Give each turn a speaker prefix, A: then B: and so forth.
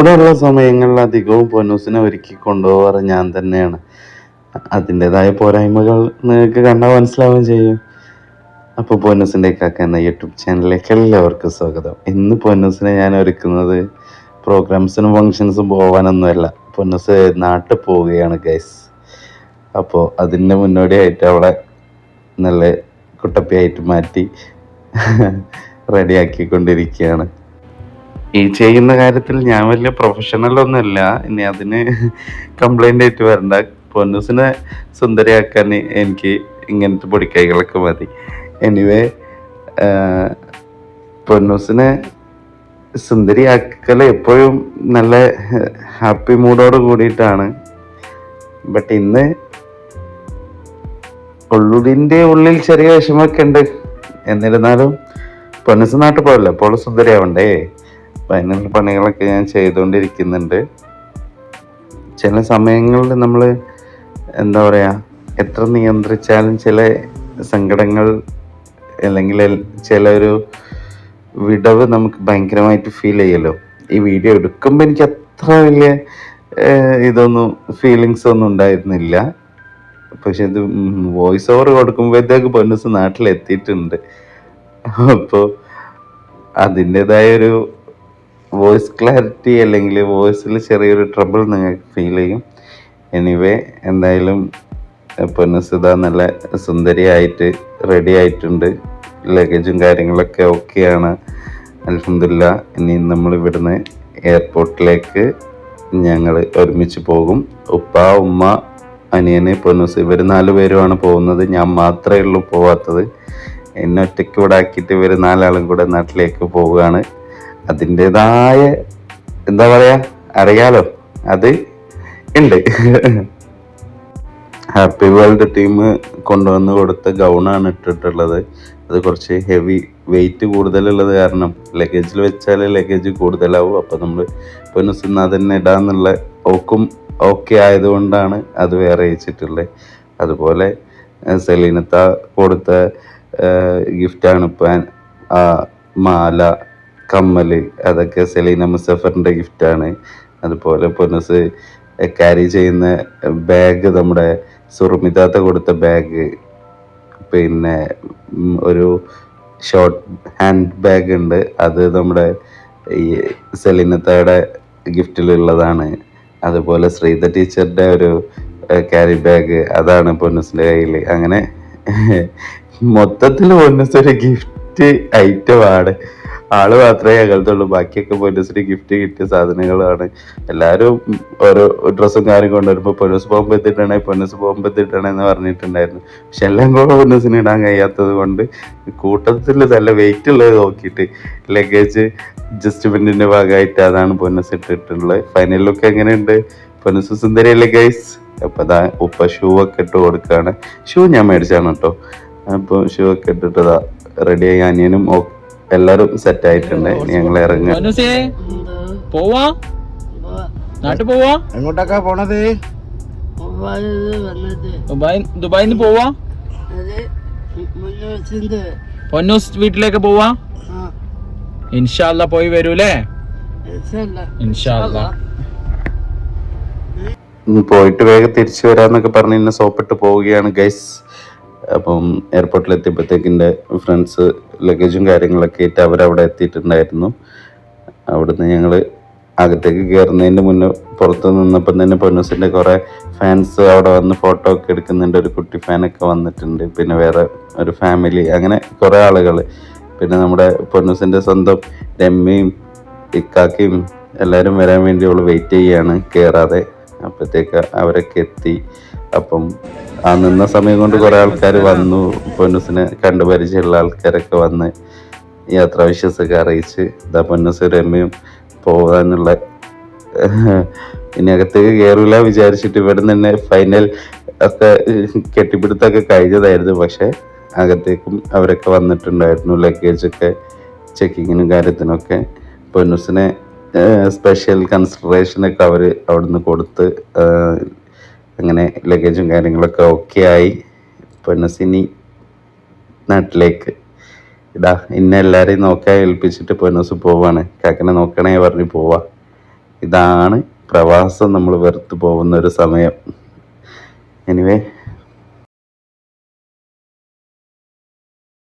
A: കൂടെയുള്ള സമയങ്ങളിൽ അധികവും പൊന്നൂസിനെ ഒരുക്കി കൊണ്ടുപോകാറ് ഞാൻ തന്നെയാണ്. അതിന്റെതായ പോരായ്മകൾ നിങ്ങൾക്ക് കണ്ടാൽ മനസ്സിലാവുകയും ചെയ്യും. അപ്പോൾ പൊന്നൂസിന്റെ കാക്ക എന്ന യൂട്യൂബ് ചാനലിലേക്ക് എല്ലാവർക്കും സ്വാഗതം. ഇന്ന് പൊന്നൂസിനെ ഞാൻ ഒരുക്കുന്നത് പ്രോഗ്രാംസിനും ഫങ്ഷൻസും പോകാനൊന്നുമല്ല. പൊന്നൂസ് നാട്ടിൽ പോവുകയാണ് ഗൈസ്. അപ്പോൾ അതിന്റെ മുന്നോടിയായിട്ട് അവളെ നല്ല കുട്ടപ്പിയായിട്ട് മാറ്റി റെഡിയാക്കിക്കൊണ്ടിരിക്കുകയാണ്. ഈ ചെയ്യുന്ന കാര്യത്തിൽ ഞാൻ വലിയ പ്രൊഫഷണൽ ഒന്നുമല്ല. ഇനി അതിന് കംപ്ലൈന്റ് ആയിട്ട് വരണ്ട. പൊന്നൂസിനെ സുന്ദരിയാക്കാൻ എനിക്ക് ഇങ്ങനത്തെ പൊടിക്കൈകളൊക്കെ മതി. എനിവേ പൊന്നൂസിനെ സുന്ദരിയാക്കൽ എപ്പോഴും നല്ല ഹാപ്പി മൂഡോട് കൂടിയിട്ടാണ്. ബട്ട് ഇന്ന് ഉള്ളുടിന്റെ ഉള്ളിൽ ചെറിയ വിഷമമൊക്കെ ഉണ്ട്. എന്നിരുന്നാലും പൊന്നൂസ് നാട്ടിൽ പോയല്ലോ അപ്പോൾ സുന്ദരിയാവണ്ടേ? അതിനുള്ള പണികളൊക്കെ ഞാൻ ചെയ്തുകൊണ്ടിരിക്കുന്നുണ്ട്. ചില സമയങ്ങളിൽ നമ്മൾ എന്താ പറയുക എത്ര നിയന്ത്രിച്ചാലും ചില സങ്കടങ്ങൾ അല്ലെങ്കിൽ ചില ഒരു വിടവ് നമുക്ക് ഭയങ്കരമായിട്ട് ഫീൽ ചെയ്യല്ലോ. ഈ വീഡിയോ എടുക്കുമ്പോൾ എനിക്ക് അത്ര വലിയ ഇതൊന്നും ഫീലിങ്സ് ഒന്നും ഉണ്ടായിരുന്നില്ല. പക്ഷെ ഇത് വോയിസ് ഓവർ കൊടുക്കുമ്പോഴത്തേക്ക് പൊന്നസ് നാട്ടിലെത്തിയിട്ടുണ്ട്. അപ്പോൾ അതിന്റെതായ ഒരു വോയിസ് ക്ലാരിറ്റി അല്ലെങ്കിൽ വോയിസിൽ ചെറിയൊരു ട്രബിൾ നിങ്ങൾക്ക് ഫീൽ ചെയ്യും. എനിവേ എന്തായാലും പൊന്നസുധ നല്ല സുന്ദരിയായിട്ട് റെഡി ആയിട്ടുണ്ട്. ലഗേജും കാര്യങ്ങളൊക്കെ ഓക്കെയാണ് അലഹമില്ല ഇനി നമ്മൾ ഇവിടുന്ന് എയർപോർട്ടിലേക്ക് ഞങ്ങൾ ഒരുമിച്ച് പോകും. ഉപ്പ ഉമ്മ അനിയന് പൊന്നൂസ് ഇവർ നാല് പേരുമാണ് പോകുന്നത്. ഞാൻ മാത്രമേ ഉള്ളൂ പോവാത്തത്. എന്നെ ഒറ്റയ്ക്ക് ഇവിടെ ആക്കിയിട്ട് ഇവർ നാലാളും കൂടെ നാട്ടിലേക്ക് പോവുകയാണ്. അതിന്റെതായ എന്താ പറയാ അറിയാലോ അത് ഉണ്ട് ഹാപ്പി വേൾഡ് ടീം കൊണ്ടുവന്ന് കൊടുത്ത ഗൗണാണ് ഇട്ടിട്ടുള്ളത്. അത് കുറച്ച് ഹെവി വെയിറ്റ് കൂടുതലുള്ളത് കാരണം ലഗേജിൽ വെച്ചാൽ ലഗേജ് കൂടുതലാവും. അപ്പോൾ നമ്മൾ പൊന്നുസിന്ന് അതന്നെ ഇടാന്നുള്ള ഓക്കും ഓക്കെ ആയതുകൊണ്ടാണ് അത് വേറെ അയച്ചിട്ടുള്ളത് അതുപോലെ സെലീനത്ത കൊടുത്ത ഗിഫ്റ്റാണ് ഇപ്പം മാല കമ്മൽ അതൊക്കെ സെലീന മുസഫറിന്റെ ഗിഫ്റ്റാണ് അതുപോലെ പൊന്നസ് ക്യാരി ചെയ്യുന്ന ബാഗ് നമ്മുടെ സുറുമിതാത്ത കൊടുത്ത ബാഗ് പിന്നെ ഒരു ഷോർട്ട് ഹാൻഡ് ബാഗ് ഉണ്ട്. അത് നമ്മുടെ ഈ സെലിനത്തയുടെ ഗിഫ്റ്റിലുള്ളതാണ് അതുപോലെ ശ്രീധ ടീച്ചറുടെ ഒരു ക്യാരി ബാഗ് അതാണ് പൊന്നസിന്റെ കയ്യിൽ അങ്ങനെ മൊത്തത്തിൽ പൊന്നസ് ഒരു ഗിഫ്റ്റ് ഐറ്റമാണ് ആൾ മാത്രമേ അകലത്തുള്ളൂ. ബാക്കിയൊക്കെ പൊന്നസിന് ഗിഫ്റ്റ് കിട്ടിയ സാധനങ്ങളാണ്. എല്ലാവരും ഓരോ ഡ്രസ്സും കാര്യം കൊണ്ടുവരുമ്പോൾ പൊന്നസ് ബോംബ് എത്തിയിട്ടാണെ പൊന്നസ് ബോംബ് എത്തിയിട്ടാണെ എന്ന് പറഞ്ഞിട്ടുണ്ടായിരുന്നു. പക്ഷെ എല്ലാം കൂടെ പൊന്നസിന് ഇടാൻ കഴിയാത്തത് കൊണ്ട് കൂട്ടത്തിൽ നല്ല വെയിറ്റ് ഉള്ളത് നോക്കിയിട്ട് ലഗേജ് അഡ്ജസ്റ്റ്മെന്റിന്റെ ഭാഗമായിട്ട് അതാണ് പൊന്നസ് ഇട്ടിട്ടുള്ളത്. ഫൈനൽ ലുക്ക് എങ്ങനെയുണ്ട്? പൊന്നസ് സുന്ദരിയല്ലേ ഗൈസ് അപ്പൊ അതാ ഉപ്പ ഷൂ ഒക്കെ ഇട്ട് കൊടുക്കാണ്. ഷൂ ഞാൻ മേടിച്ചാണ് കേട്ടോ. അപ്പൊ ഷൂ ഒക്കെ ഇട്ടിട്ടതാ റെഡിയായി അനിയനും എല്ലാരും സെറ്റ് ആയിട്ടുണ്ട്. ഇനി ഞങ്ങൾ ഇറങ്ങുക.
B: പോവാ? നാട്ടിൽ പോവാ?
C: എങ്ങോട്ടൊക്കെ പോണത്?
B: ദുബായ് ദുബായിന്ന് പോവാ? പൊന്നൂസ് വീട്ടിലേക്ക് പോവാ? ഇൻഷാല്ല പോയി വരൂലേ? ഇൻഷാല്ല
A: പോയിട്ട് വേഗം തിരിച്ചു വരാന്നൊക്കെ പറഞ്ഞ് എന്നെ സോപ്പിട്ട് പോവുകയാണ് ഗൈസ് അപ്പം എയർപോർട്ടിൽ എത്തിയപ്പോഴത്തേക്കിന്റെ ഫ്രണ്ട്സ് ലഗേജും കാര്യങ്ങളൊക്കെ ആയിട്ട് അവരവിടെ എത്തിയിട്ടുണ്ടായിരുന്നു. അവിടുന്ന് ഞങ്ങൾ അകത്തേക്ക് കയറുന്നതിന്റെ മുന്നേ പുറത്ത് നിന്നപ്പം തന്നെ പൊന്നൂസിന്റെ കുറേ ഫാൻസ് അവിടെ വന്ന് ഫോട്ടോ ഒക്കെ എടുക്കുന്നുണ്ട്. ഒരു കുട്ടി ഫാനൊക്കെ വന്നിട്ടുണ്ട്. പിന്നെ വേറെ ഒരു ഫാമിലി അങ്ങനെ കുറേ ആളുകൾ പിന്നെ നമ്മുടെ പൊന്നൂസിന്റെ സ്വന്തം രമ്യയും ഇക്കാക്കയും എല്ലാവരും വരാൻ വേണ്ടി അവൾ വെയിറ്റ് ചെയ്യാണ്. കയറാതെ അപ്പോഴത്തേക്ക് അവരൊക്കെ എത്തി. അപ്പം ആ നിന്ന സമയം കൊണ്ട് കുറേ ആൾക്കാർ വന്നു. പൊന്നുസിനെ കണ്ടു പരിചയമുള്ള ആൾക്കാരൊക്കെ വന്ന് യാത്രാ വിശ്വാസമൊക്കെ അറിയിച്ച് ഇതാ പൊന്നുസ് രമ്യം പോകാനുള്ള ഇനി അകത്തേക്ക് കയറില്ല വിചാരിച്ചിട്ട് ഇവിടെ തന്നെ ഫൈനൽ ഒക്കെ കെട്ടിപ്പിടുത്തൊക്കെ കഴിഞ്ഞതായിരുന്നു. പക്ഷെ അകത്തേക്കും അവരൊക്കെ വന്നിട്ടുണ്ടായിരുന്നു. ലഗേജ് ഒക്കെ ചെക്കിങ്ങിനും കാര്യത്തിനൊക്കെ പൊന്നുസിനെ സ്പെഷ്യൽ കൺസിഡറേഷനൊക്കെ അവർ അവിടുന്ന് കൊടുത്ത് അങ്ങനെ ലഗേജും കാര്യങ്ങളൊക്കെ ഓക്കെ ആയി. പെണ്ണസിനി നാട്ടിലേക്ക്. ഇതാ ഇന്ന എല്ലാരെയും നോക്കാൻ ഏൽപ്പിച്ചിട്ട് പെണ്ണസ് പോവാണ്. കാക്കനെ നോക്കണേ പറഞ്ഞ് പോവാ. ഇതാണ് പ്രവാസം നമ്മൾ വെറുത്ത് പോകുന്ന ഒരു സമയം. എനിവേ